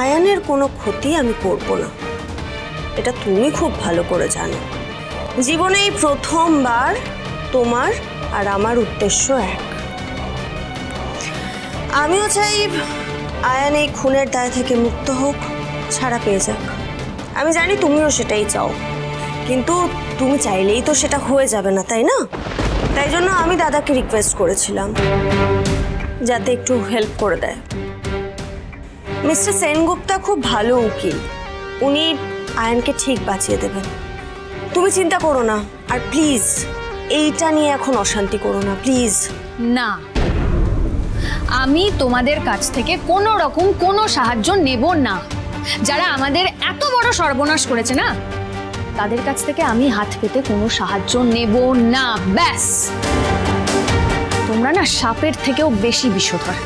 আয়ানের কোনো ক্ষতি আমি করব না। এটা তুমি খুব ভালো করে জানো। জীবনে এই প্রথমবার তোমার আর আমার উদ্দেশ্য এক। আমিও চাই আয়ান এই খুনের দায় থেকে মুক্ত হোক, ছাড়া পেয়ে যাক। আমি জানি তুমিও সেটাই চাও, কিন্তু তুমি চাইলেই তো সেটা হয়ে যাবে না, তাই না? তাই জন্য আমি দাদাকে রিকোয়েস্ট করেছিলাম, যাতে একটু হেল্প করে দেয়। মিস্টার সেনগুপ্তা খুব ভালো উকিল। উনি আয়নকে ঠিক বাঁচিয়ে দেবেন। তুমি চিন্তা করো না, আর প্লিজ, এইটা নিয়ে এখন অশান্তি করো না, প্লিজ। না, আমি তোমাদের কাছ থেকে কোনো রকম কোনো সাহায্য নেব না। যারা আমাদের এত বড় সর্বনাশ করেছে না, তাদের কাছ থেকে আমি হাত পেতে কোনো সাহায্য নেব না, ব্যাস। তোমরা না সাপের থেকেও বেশি বিষধর।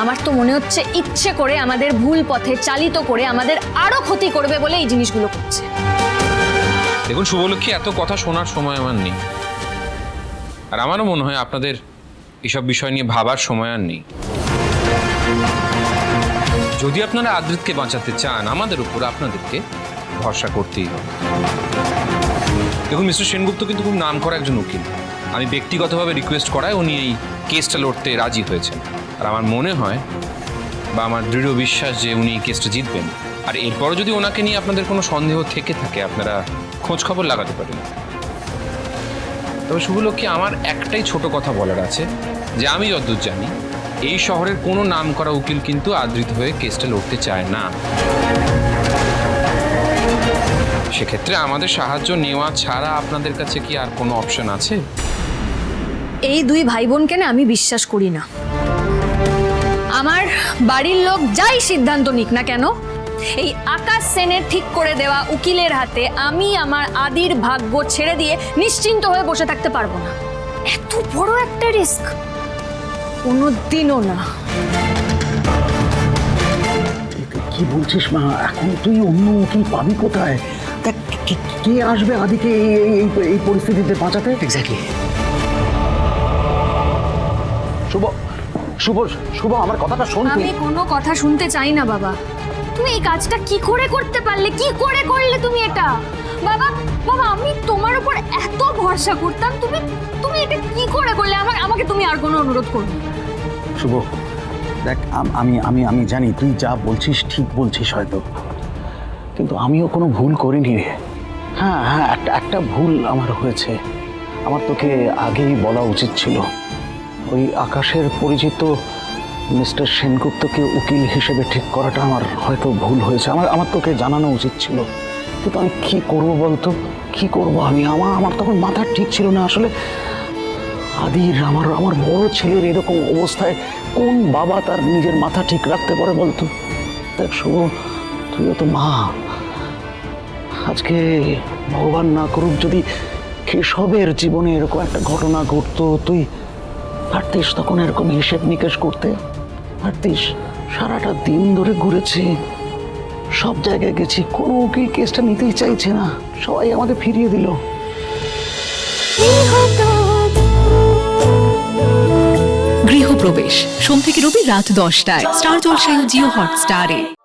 আমার তো মনে হচ্ছে ইচ্ছে করে আমাদের ভুল পথে চালিত করে আমাদের আরও ক্ষতি করবে বলে এই জিনিসগুলো করছে। দেখুন শুভলক্ষ্মী, এত কথা শোনার সময় আমার নেই। আর আমারও মনে হয় আপনাদের এসব বিষয় নিয়ে ভাবার সময় আর নেই। যদি আপনারা আদ্রিতকে বাঁচাতে চান, আমাদের উপর আপনাদেরকে ভরসা করতেই হবে। দেখুন, মিস্টার সেনগুপ্ত কিন্তু খুব নাম করা একজন উকিল। আমি ব্যক্তিগতভাবে রিকোয়েস্ট করায় উনি এই কেসটা লড়তে রাজি হয়েছেন। আর আমার মনে হয় বা আমার দৃঢ় বিশ্বাস যে উনি কেসটা জিতবেন। আর এরপরও যদি ওনাকে নিয়ে আপনাদের কোনো সন্দেহ থেকে থাকে, আপনারা খোঁজ খবর লাগাতে পারেন। তবে শুভলক্ষ্মী, আমার একটাই ছোট কথা বলার আছে যে আমি যতদূর জানি, এই শহরের কোনো নাম করা উকিল কিন্তু আদৃত হয়ে কেসটা লড়তে চায় না। সেক্ষেত্রে আমাদের সাহায্য নেওয়া ছাড়া আপনাদের কাছে কি আর কোনো অপশন আছে? এই দুই ভাই বোনকে না আমি বিশ্বাস করি না। আমার বাড়ির লোক যাই সিদ্ধান্ত নিক না কেন এই আকাশ সেনের ঠিক করে দেওয়া উকিলের হাতে আমি আমার আদির ভাগ্য ছেড়ে দিয়ে নিশ্চিন্ত হয়ে বসে থাকতে পারব না। এত বড় একটা রিস্ক। কোনো দিনও না কি বলছিস মা? এখন তুই অন্য উকিল পাবি কোথায়? দেখ কে- আসবে আদিকে এই- এই- এই- এই পরিস্থিতিতে বাঁচাতে? এক্স্যাক্টলি শুভ শুভ শুভ আমার কথাটা শোন আমি কোনো কথা শুনতে চাই না বাবা। তুমি এই কাজটা কি করে করতে পারলে? কি করে করলে তুমি এটা? বাবা বাবা আমি তোমার উপর এত ভরসা করতাম তুমি তুমি এটা কি করে করলে? আমার আমাকে তুমি আর কোনো অনুরোধ করবে শুভ দেখ আমি আমি আমি জানি তুই যা বলছিস ঠিক বলছিস হয়তো। কিন্তু আমিও কোনো ভুল করিনি রে। হ্যাঁ হ্যাঁ একটা একটা ভুল আমার হয়েছে। আমার তোকে আগেই বলা উচিত ছিল। ওই আকাশের পরিচিত মিস্টার সেনগুপ্তকে উকিল হিসেবে ঠিক করাটা আমার হয়তো ভুল হয়েছে। আমার আমার তোকে জানানো উচিত ছিল। কিন্তু আমি কি করব বলতো? কি করব আমি? আমার আমার তখন মাথা ঠিক ছিল না। আসলে আদির, আমার আমার বড় ছেলের এরকম অবস্থায় কোন বাবা তার নিজের মাথা ঠিক রাখতে পারে বলতো? দেখ, শুভ, তুইও তো মা। আজকে ভগবান না করুক, যদি কেশবের জীবনে এরকম একটা ঘটনা ঘটতো, তুই পারতিস তখন এরকম হিসেব নিকেশ করতে। পারতিস সারাটা দিন ধরে ঘুরেছি। সব জায়গায় গেছি, কোনো উকিল কেসটা নিতেই চাইছে না। সবাই আমাদের ফিরিয়ে দিল। গৃহপ্রবেশ। সোম থেকে রবি রাত দশটায়। স্টার জলসায় জিও হটস্টারে।